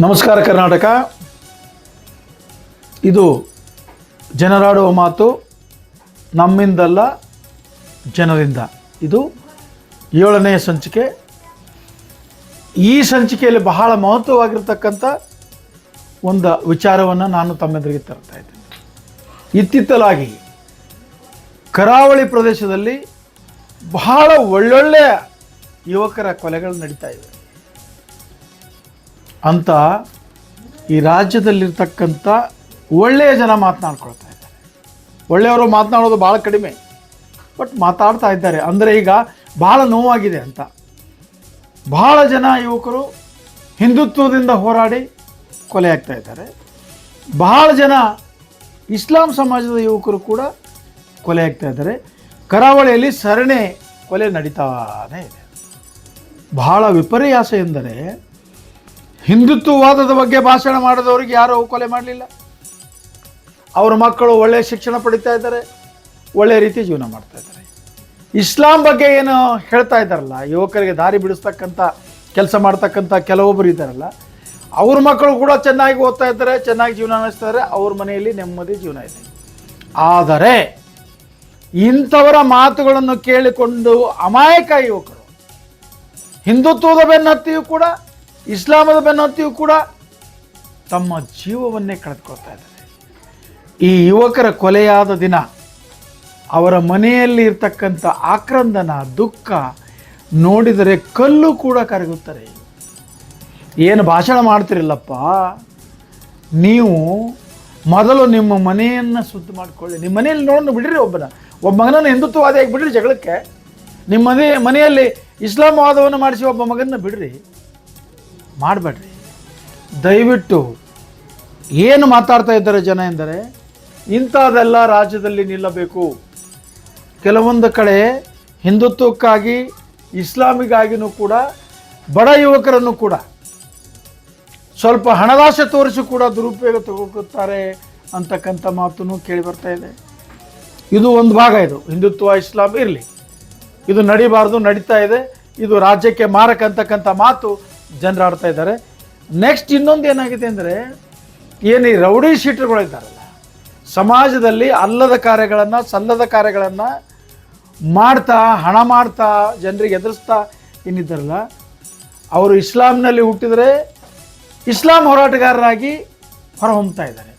ನಮಸ್ಕಾರ ಕರ್ನಾಟಕ. ಇದು ಜನರಾಡುವ ಮಾತು, ನಮ್ಮಿಂದಲ್ಲ ಜನರಿಂದ. ಇದು ಏಳನೆಯ ಸಂಚಿಕೆ. ಈ ಸಂಚಿಕೆಯಲ್ಲಿ ಬಹಳ ಮಹತ್ವವಾಗಿರ್ತಕ್ಕಂಥ ಒಂದು ವಿಚಾರವನ್ನು ನಾನು ತಮ್ಮೆದುರಿಗೆ ತರ್ತಾ ಇದ್ದೇನೆ. ಇತ್ತಿತ್ತಲಾಗಿ ಕರಾವಳಿ ಪ್ರದೇಶದಲ್ಲಿ ಬಹಳ ಒಳ್ಳೊಳ್ಳೆಯ ಯುವಕರ ಕೊಲೆಗಳು ನಡೀತಾ ಇವೆ. ಅಂತ ಈ ರಾಜ್ಯದಲ್ಲಿರ್ತಕ್ಕಂಥ ಒಳ್ಳೆಯ ಜನ ಮಾತನಾಡ್ಕೊಳ್ತಾ ಇದ್ದಾರೆ. ಒಳ್ಳೆಯವರು ಮಾತನಾಡೋದು ಭಾಳ ಕಡಿಮೆ. ಬಟ್ ಮಾತಾಡ್ತಾ ಇದ್ದಾರೆ. ಅಂದರೆ ಈಗ ಭಾಳ ನೋವಾಗಿದೆ ಅಂತ. ಭಾಳ ಜನ ಯುವಕರು ಹಿಂದುತ್ವದಿಂದ ಹೋರಾಡಿ ಕೊಲೆ ಆಗ್ತಾ ಇದ್ದಾರೆ. ಬಹಳ ಜನ ಇಸ್ಲಾಂ ಸಮಾಜದ ಯುವಕರು ಕೂಡ ಕೊಲೆ ಆಗ್ತಾ ಇದ್ದಾರೆ. ಕರಾವಳಿಯಲ್ಲಿ ಸರಣಿ ಕೊಲೆ ನಡೀತಾನೇ ಇದೆ. ಬಹಳ ವಿಪರ್ಯಾಸ ಎಂದರೆ ಹಿಂದುತ್ವವಾದದ ಬಗ್ಗೆ ಭಾಷಣ ಮಾಡಿದವರಿಗೆ ಯಾರೂ ಕೊಲೆ ಮಾಡಲಿಲ್ಲ. ಅವರ ಮಕ್ಕಳು ಒಳ್ಳೆಯ ಶಿಕ್ಷಣ ಪಡಿತಾ ಇದ್ದಾರೆ ಒಳ್ಳೆಯ ರೀತಿ ಜೀವನ ಮಾಡ್ತಾ ಇದ್ದಾರೆ. ಇಸ್ಲಾಂ ಬಗ್ಗೆ ಏನು ಹೇಳ್ತಾ ಇದ್ದಾರಲ್ಲ, ಯುವಕರಿಗೆ ದಾರಿ ಬಿಡಿಸ್ತಕ್ಕಂಥ, ಕೆಲಸ ಮಾಡ್ತಕ್ಕಂಥ ಕೆಲವೊಬ್ಬರು ಇದ್ದಾರಲ್ಲ, ಅವ್ರ ಮಕ್ಕಳು ಕೂಡ ಚೆನ್ನಾಗಿ ಓದ್ತಾ ಇದ್ದಾರೆ, ಚೆನ್ನಾಗಿ ಜೀವನ ನಡೆಸ್ತಾರೆ ಅವ್ರ ಮನೆಯಲ್ಲಿ ನೆಮ್ಮದಿ ಜೀವನ ಇದೆ. ಆದರೆ, ಇಂಥವರ ಮಾತುಗಳನ್ನು ಕೇಳಿಕೊಂಡು ಅಮಾಯಕ ಯುವಕರು, ಹಿಂದುತ್ವದ ಬೆನ್ನತ್ತಿಯೂ ಕೂಡ ಇಸ್ಲಾಮದ ಬೆನ್ನತ್ತಿಯೂ ಕೂಡ ತಮ್ಮ ಜೀವವನ್ನೇ ಕಳೆದುಕೊಳ್ತಾ ಇದ್ದಾರೆ. ಈ ಯುವಕರ ಕೊಲೆಯಾದ ದಿನ, ಅವರ ಮನೆಯಲ್ಲಿ ಇರ್ತಕ್ಕಂಥ ಆಕ್ರಂದನ, ದುಃಖ ನೋಡಿದರೆ ಕಲ್ಲು ಕೂಡ ಕರಗುತ್ತಾರೆ. ಏನು ಭಾಷಣ ಮಾಡ್ತಿರಲ್ಲಪ್ಪ? ನೀವು ಮೊದಲು ನಿಮ್ಮ ಮನೆಯನ್ನು ಸುದ್ದಿ ಮಾಡಿಕೊಳ್ಳಿ. ನಿಮ್ಮ ಮನೆಯಲ್ಲಿ ನೋಡೋಣ ಬಿಡಿರಿ ಒಬ್ಬನ. ಒಬ್ಬ ಮಗನನ್ನು ಹಿಂದುತ್ವವಾದಿಯಾಗಿ ಬಿಡ್ರಿ ಜಗಳಕ್ಕೆ. ನಿಮ್ಮ ಮನೆ ಮನೆಯಲ್ಲಿ ಇಸ್ಲಾಮವಾದವನ್ನು ಮಾಡಿಸಿ ಒಬ್ಬ ಮಗನ ಬಿಡ್ರಿ. ಮಾಡಬೇಡ್ರಿ. ದಯವಿಟ್ಟು ಏನು ಮಾತಾಡ್ತಾ ಇದ್ದಾರೆ ಜನ ಎಂದರೆ ಇಂಥದ್ದೆಲ್ಲ ರಾಜ್ಯದಲ್ಲಿ ನಿಲ್ಲಬೇಕು. ಕೆಲವೊಂದು ಕಡೆ ಹಿಂದುತ್ವಕ್ಕಾಗಿ, ಇಸ್ಲಾಮಿಗಾಗಿನೂ ಕೂಡ, ಬಡ ಯುವಕರನ್ನು ಕೂಡ ಸ್ವಲ್ಪ ಹಣದಾಸೆ ತೋರಿಸಿ ಕೂಡ ದುರುಪಯೋಗ ತಗೋತಾರೆ ಅಂತಕ್ಕಂಥ ಮಾತು ಕೇಳಿ ಬರ್ತಾ ಇದೆ. ಇದು ಒಂದು ಭಾಗ ಇದು. ಹಿಂದುತ್ವ, ಇಸ್ಲಾಂ ಇರಲಿ. ಇದು ನಡಿಬಾರ್ದು, ನಡೀತಾ ಇದೆ. ಇದು ರಾಜ್ಯಕ್ಕೆ ಮಾರಕ ಅಂತಕ್ಕಂಥ ಮಾತು. ಜನರು ಆಡ್ತಾ ಇದ್ದಾರೆ. ನೆಕ್ಸ್ಟ್ ಇನ್ನೊಂದು ಏನಾಗಿದೆ ಅಂದರೆ ಏನು ಈ ರೌಡಿ ಶೀಟರ್ಗಳಿದ್ದಾರಲ್ಲ ಸಮಾಜದಲ್ಲಿ ಅಲ್ಲದ ಕಾರ್ಯಗಳನ್ನು, ಸಲ್ಲದ ಕಾರ್ಯಗಳನ್ನು ಮಾಡ್ತಾ, ಹಣ ಮಾಡ್ತಾ, ಜನರಿಗೆ ಎದುರಿಸ್ತಾ ಏನಿದ್ದಾರಲ್ಲ ಅವರು ಇಸ್ಲಾಂನಲ್ಲಿ ಹುಟ್ಟಿದರೆ ಇಸ್ಲಾಂ ಹೋರಾಟಗಾರರಾಗಿ ಹೊರಹೊಮ್ತಾ ಇದ್ದಾರೆ.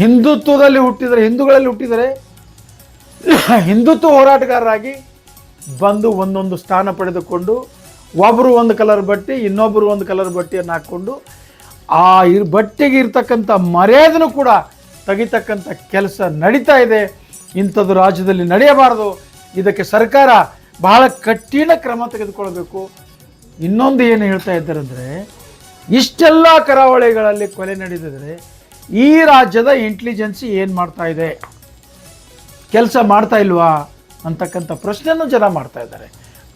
ಹಿಂದುತ್ವದಲ್ಲಿ ಹುಟ್ಟಿದರೆ, ಹಿಂದೂಗಳಲ್ಲಿ ಹುಟ್ಟಿದರೆ ಹಿಂದುತ್ವ ಹೋರಾಟಗಾರರಾಗಿ ಬಂದು ಒಂದೊಂದು ಸ್ಥಾನ ಪಡೆದುಕೊಂಡು ಒಬ್ಬರು ಒಂದು ಕಲರ್ ಬಟ್ಟೆ ಇನ್ನೊಬ್ಬರು ಒಂದು ಕಲರ್ ಬಟ್ಟೆಯನ್ನು ಹಾಕ್ಕೊಂಡು ಆ ಇರ್, ಬಟ್ಟೆಗೆ ಇರ್ತಕ್ಕಂಥ ಮರ್ಯಾದೆನೂ ಕೂಡ ತೆಗಿತಕ್ಕಂಥ ಕೆಲಸ ನಡೀತಾ ಇದೆ. ಇಂಥದ್ದು ರಾಜ್ಯದಲ್ಲಿ ನಡೆಯಬಾರದು. ಇದಕ್ಕೆ ಸರ್ಕಾರ ಬಹಳ ಕಠಿಣ ಕ್ರಮ ತೆಗೆದುಕೊಳ್ಬೇಕು. ಇನ್ನೊಂದು ಏನು ಹೇಳ್ತಾ ಇದ್ದಾರೆ ಇಷ್ಟೆಲ್ಲ ಕರಾವಳಿಗಳಲ್ಲಿ ಕೊಲೆ ನಡೆದಿದ್ರೆ ಈ ರಾಜ್ಯದ ಇಂಟೆಲಿಜೆನ್ಸಿ ಏನು ಮಾಡ್ತಾ ಇದೆ? ಕೆಲಸ ಮಾಡ್ತಾ ಇಲ್ವಾ? ಅಂತಕ್ಕಂಥ ಪ್ರಶ್ನೆಯನ್ನು ಜನ ಮಾಡ್ತಾ ಇದ್ದಾರೆ.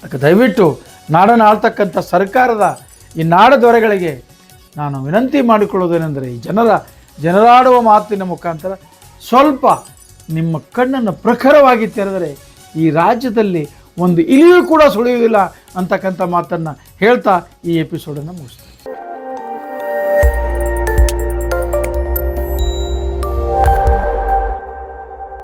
ಅದಕ್ಕೆ ದಯವಿಟ್ಟು ನಾಡನ್ನು ಆಳ್ತಕ್ಕಂಥ ಸರ್ಕಾರದ ಈ ನಾಡ ದೊರೆಗಳಿಗೆ ನಾನು ವಿನಂತಿ ಮಾಡಿಕೊಳ್ಳೋದೇನೆಂದರೆ ಈ ಜನರ, ಜನರಾಡುವ ಮಾತಿನ ಮುಖಾಂತರ ಸ್ವಲ್ಪ ನಿಮ್ಮ ಕಣ್ಣನ್ನು ಪ್ರಖರವಾಗಿ ತೆರೆದರೆ ಈ ರಾಜ್ಯದಲ್ಲಿ ಒಂದು ಇಲಿಯೂ ಕೂಡ ಸುಳಿಯುವುದಿಲ್ಲ ಅಂತಕ್ಕಂಥ ಮಾತನ್ನು ಹೇಳ್ತಾ ಈ ಎಪಿಸೋಡನ್ನು ಮುಗಿಸ್ತೀನಿ.